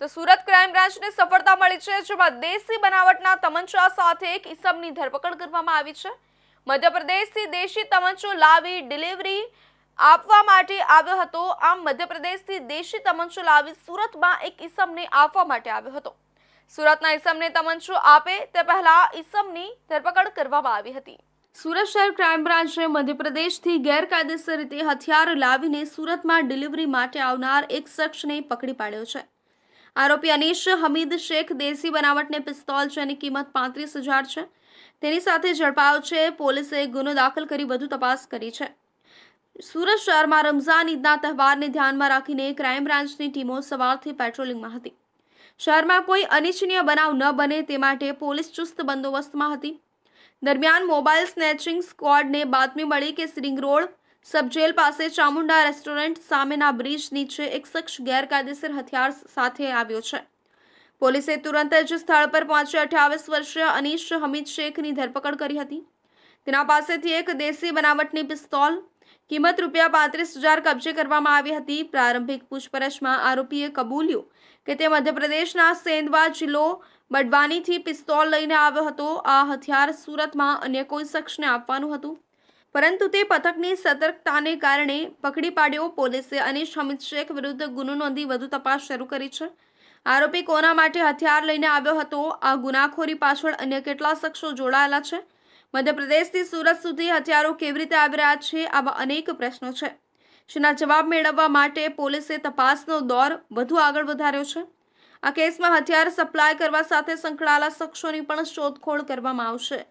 તો સુરત ક્રાઇમ બ્રાન્ચને સફળતા મળી છે, જેમાં દેશી બનાવટના તમંચા સાથે એક ઇસમની ધરપકડ કરવામાં આવી છે. મધ્યપ્રદેશથી દેશી તમંચો લાવી ડિલિવરી આપવા માટે આવ્યો હતો. આમ મધ્યપ્રદેશથી દેશી તમંચો લાવી સુરતમાં એક ઇસમને આપવા માટે આવ્યો હતો. સુરતના ઇસમને તમંચો આપે તે પહેલા ઇસમની ધરપકડ કરવામાં આવી હતી. સુરત શહેર ક્રાઇમ બ્રાન્ચે મધ્યપ્રદેશથી ગેરકાયદેસર રીતે હથિયાર લાવીને સુરતમાં ડિલિવરી માટે આવનાર એક શખ્સને પકડી પાડ્યો છે. આરોપી અનીશ હમીદ શેખ દેશી બનાવટને પિસ્તોલ જેની કિંમત પાંત્રીસ હજાર છે. તેની સાથે ઝડપાયો છે. પોલીસે ગુનો દાખલ કરી વધુ તપાસ કરી છે. સુરત શહેરમાં રમઝાન ઈદના તહેવારને ધ્યાનમાં રાખીને ક્રાઇમ બ્રાન્ચની ટીમો સવારથી પેટ્રોલિંગમાં હતી. શહેરમાં કોઈ અનિચ્છનીય બનાવ ન બને તે માટે પોલીસ ચુસ્ત બંદોબસ્તમાં હતી. દરમિયાન મોબાઈલ સ્નેચિંગ સ્ક્વોડને બાતમી મળી કે શ્રીંગ રોડ સબજેલ પાસે ચામુંડા રેસ્ટોરન્ટ સામેના બ્રિજ નીચે એક શખ્સ ગેરકાયદેસર હથિયાર સાથે આવ્યો છે. પોલીસે તુરંત જ સ્થળ પર પહોંચી અઠ્યાવીસ વર્ષીય અનીશ હમીદ શેખની ધરપકડ કરી હતી. તેના પાસેથી એક દેશી બનાવટની પિસ્તોલ, કિંમત રૂપિયા પાંત્રીસ હજાર કબજે કરવામાં આવી હતી. પ્રારંભિક પૂછપરછમાં આરોપીએ કબૂલ્યું કે તે મધ્યપ્રદેશના સેંધવા જિલ્લો બડવાનીથી પિસ્તોલ લઈને આવ્યો હતો. આ હથિયાર સુરતમાં અન્ય કોઈ શખ્સને આપવાનું હતું. પરંતુ તે પથકની સતર્કતાને કારણે પકડી પાડ્યો પોલીસે અનિશ હમીદ શેખ વિરુદ્ધ ગુનો નોંધી વધુ તપાસ શરૂ કરી છે. આરોપી કોના માટે હથિયાર લઈને આવ્યો હતો? આ ગુનાખોરી પાછળ અન્ય કેટલા શખ્સો જોડાયેલા છે? મધ્યપ્રદેશથી સુરત સુધી હથિયારો કેવી રીતે આવી રહ્યા છે? આવા અનેક પ્રશ્નો છે. જેના જવાબ મેળવવા માટે પોલીસે તપાસનો દોર વધુ આગળ વધાર્યો છે. આ કેસમાં હથિયાર સપ્લાય કરવા સાથે સંકળાયેલા શખ્સોની પણ શોધખોળ કરવામાં આવશે.